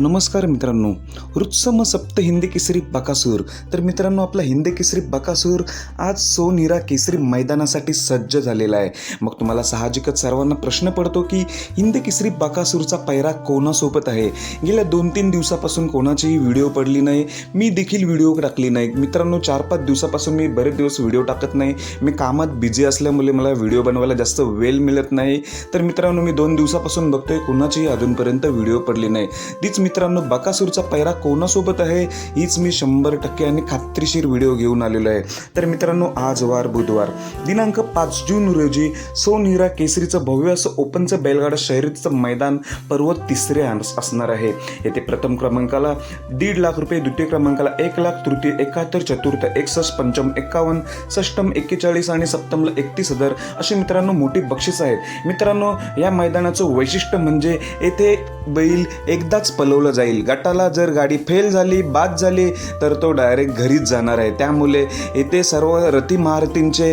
नमस्कार मित्रांनो रुत्सम सप्त हिंदी केसरी बकासूर. तर मित्रांनो आपला हिंदी केसरी बकासूर आज सोनिरा केसरी मैदानासाठी सज्ज झालेला आहे. मग तुम्हाला साहजिकच सर्वांना प्रश्न पडतो की हिंदी केसरी बकासूरचा पैरा कोणासोबत आहे? गेल्या दोन तीन दिवसापासून कोणाचीही व्हिडिओ पडली नाही. मी देखील व्हिडिओ टाकली नाही. मित्रांनो चार पाच दिवसापासून मी बरेच दिवस व्हिडिओ टाकत नाही. मी कामात बिझी असल्यामुळे मला व्हिडिओ बनवायला जास्त वेळ मिळत नाही. तर मित्रांनो मी दोन दिवसापासून बघतोय कोणाचीही अजूनपर्यंत व्हिडिओ पडली नाही. तीच मित्रांनो बकासूरचा पैरा कोणासोबत आहे? हीच मी शंभर टक्के आणि खात्रीशीर व्हिडिओ घेऊन आलेलो आहे. तर मित्रांनो आज वार बुधवार. दिनांक पाच जून रोजी सोनहिरा केसरीचं भव्य असं ओपनचं बैलगाडा शर्यतीचं मैदान पर्व तिसरे असणार आहे. येथे प्रथम क्रमांकाला दीड लाख रुपये द्वितीय क्रमांकाला एक लाख तृतीय एकाहत्तर चतुर्थ एकसष्ट पंचम एक्कावन्न षष्टम एक्केचाळीस आणि सप्तमला एकतीस हजार अशी मित्रांनो मोठी बक्षीस आहेत मित्रांनो या मैदानाचं वैशिष्ट्य म्हणजे येथे बैल एकदाच पलव ठेवलं जाईल. गटाला जर गाडी फेल झाली बाद झाली तर तो डायरेक्ट घरीच जाणार आहे. त्यामुळे येथे सर्व रती महारथींचे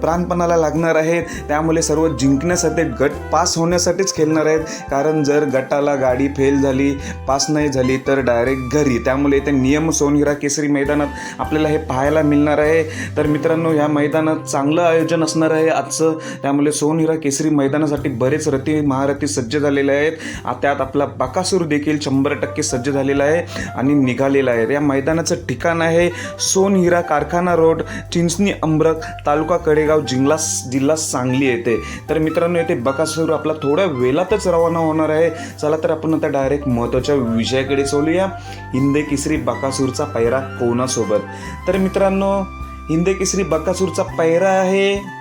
प्राणपणाला लागणार आहेत. त्यामुळे सर्व जिंकण्यासाठी गट पास होण्यासाठीच खेळणार आहेत. कारण जर गटाला गाडी फेल झाली पास नाही झाली तर डायरेक्ट घरी. त्यामुळे इथे नियम सोनहिरा केसरी मैदानात आपल्याला हे पाहायला मिळणार आहे. तर मित्रांनो ह्या मैदानात चांगलं आयोजन असणार आहे आजचं. त्यामुळे सोनहिरा केसरी मैदानासाठी बरेच रथी महारथी सज्ज झालेले आहेत. त्यात आपला बकासूर देखील शंभर शंभर टक्के सज्ज झालेला आहे आणि निघालेला आहे. या मैदानाचं ठिकाण आहे सोनहिरा कारखाना रोड चिंचणी अंबरक तालुका कडेगाव जिल्हा जिल्हा सांगली येते तर मित्रांनो येथे बकासूर आपला थोड्या वेळातच रवाना होणार आहे. चला तर आपण आता डायरेक्ट महत्त्वाच्या विषयाकडे चोलूया. हिंदे किसरी बकासूरचा पैरा कोणासोबत? तर मित्रांनो हिंदे केसरी बकासूरचा पैरा आहे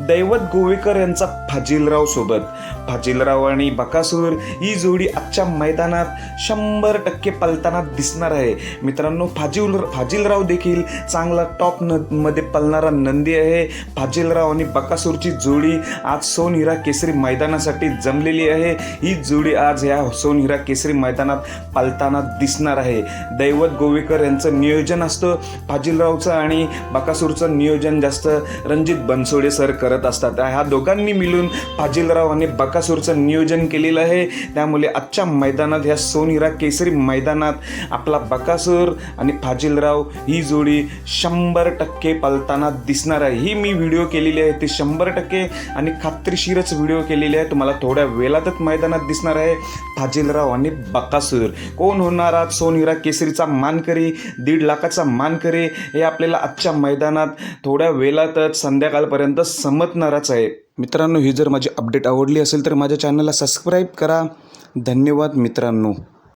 दैवत गोवेकर यांचा फाजिलराव सोबत. फाजिलराव आणि बकासूर ही जोडी आजच्या मैदानात शंभर टक्के पलताना दिसणार आहे. मित्रांनो फाजिल फाजिलराव देखील चांगला टॉप न मध्ये पलणारा नंदी आहे. फाजिलराव आणि बकासूरची जोडी आज सोनहिरा केसरी मैदानासाठी जमलेली आहे. ही जोडी आज या सोनहिरा केसरी मैदानात पलताना दिसणार आहे. दैवत गोवेकर यांचं नियोजन असतं. फाजिलरावचं आणि बकासूरचं नियोजन जास्त. रणजित बनसोडे सर करत असतात. ह्या दोघांनी मिळून फाजिलराव आणि बकासूरचं नियोजन केलेलं आहे. त्यामुळे आजच्या मैदानात ह्या सोनहिरा केसरी मैदानात आपला बकासूर आणि फाजिलराव ही जोडी शंभर टक्के पलताना दिसणार आहे. ही मी व्हिडिओ केलेली आहे ती शंभर टक्के आणि खात्रीशीरच व्हिडिओ केलेली आहे. तुम्हाला थोड्या वेळातच मैदानात दिसणार आहे फाजिलराव आणि बकासूर. कोण होणार आज सोनहिरा केसरीचा मानकरी दीड लाखाचा मानकरी? हे आपल्याला आजच्या मैदानात थोड्या वेळातच संध्याकाळपर्यंत सम समजणारच आहे. मित्रांनो ही जर माझी अपडेट आवडली असेल तर माझ्या चॅनलला सबस्क्राईब करा. धन्यवाद मित्रांनो.